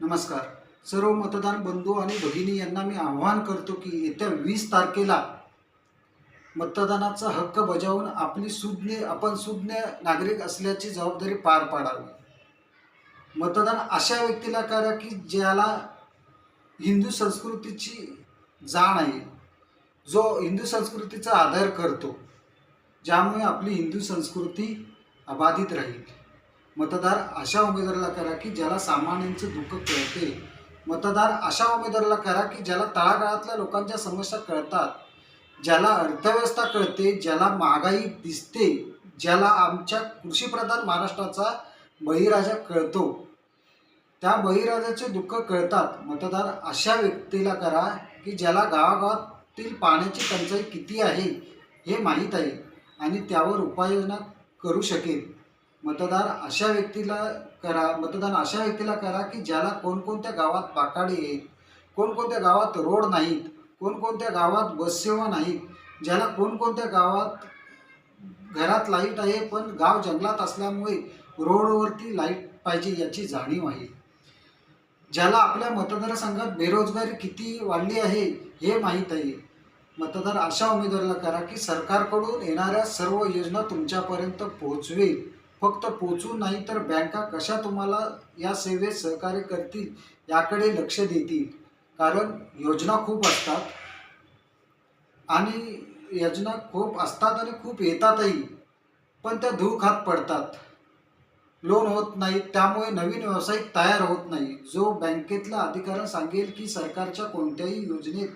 नमस्कार. सर्व मतदान बंधू आणि भगिनी यांना मी आव्हान करतो की येत्या वीस तारखेला मतदानाचा हक्क बजावून आपली सुज्ञ आपण सुज्ञ नागरिक असल्याची जबाबदारी पार पाडावी. मतदान अशा व्यक्तीला करा की ज्याला हिंदू संस्कृतीची जाण आहे. जो हिंदू संस्कृतीचा आदर करतो. ज्यामुळे आपली हिंदू संस्कृती अबाधित राहील. मतदार अशा उमेदवाराला करा की ज्याला सामान्यांचं दुःख कळते मतदार अशा उमेदवाराला करा की ज्याला तळागाळातल्या लोकांच्या समस्या कळतात. ज्याला अर्थव्यवस्था कळते ज्याला महागाई दिसते ज्याला आमच्या कृषीप्रधान महाराष्ट्राचा बळीराजा कळतो. त्या बळीराजाचे दुःख कळतात. मतदार अशा व्यक्तीला करा की ज्याला गावागावातील पाण्याची टंचाई किती आहे हे माहीत आहे आणि त्यावर उपाययोजना करू शकेल. मतदार अशा व्यक्तीला करा मतदान अशा व्यक्तीला करा की ज्याला कोणकोणत्या गावात पाकाडे आहेत कोणकोणत्या गावात रोड नाहीत कोणकोणत्या गावात बससेवा नाहीत ज्याला कोणकोणत्या गावात घरात लाइट आहे पण गाव जंगलात असल्यामुळे रोडवरती लाइट पाहिजे याची जाणीव आहे. ज्याला आपल्या मतदारसंघात बेरोजगारी किती वाढली आहे हे माहीत आहे. मतदार अशा उमेदवाराला करा की सरकारकडून येणाऱ्या सर्व योजना तुमच्यापर्यंत पोहोचवेल. फक्त पोचू नाही तर बँका कशा तुम्हाला या सेवेत सहकार्य करतील याकडे लक्ष देतील? कारण योजना खूप असतात. आणि योजना खूप असतात आणि खूप येतातही. पण त्या धूळ खात पडतात. लोन होत नाही त्यामुळे नवीन व्यावसायिक तयार होत नाही. जो बँकेतला अधिकारी सांगेल की सरकारच्या कोणत्याही योजनेत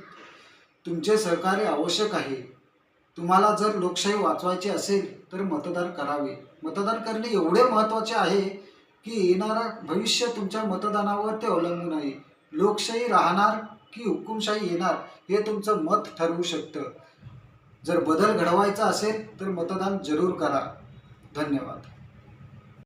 तुमचे सहकार्य आवश्यक आहे. तुम्हाला जर लोकशाही वाचवायची असेल तर मतदान करावे. मतदान करणे एवढे महत्त्वाचे आहे की येणारा भविष्य तुमच्या मतदानावर ते अवलंबून आहे. लोकशाही राहणार की हुकुमशाही येणार हे तुमचं मत ठरवू शकतं. जर बदल घडवायचा असेल तर मतदान जरूर करा. धन्यवाद.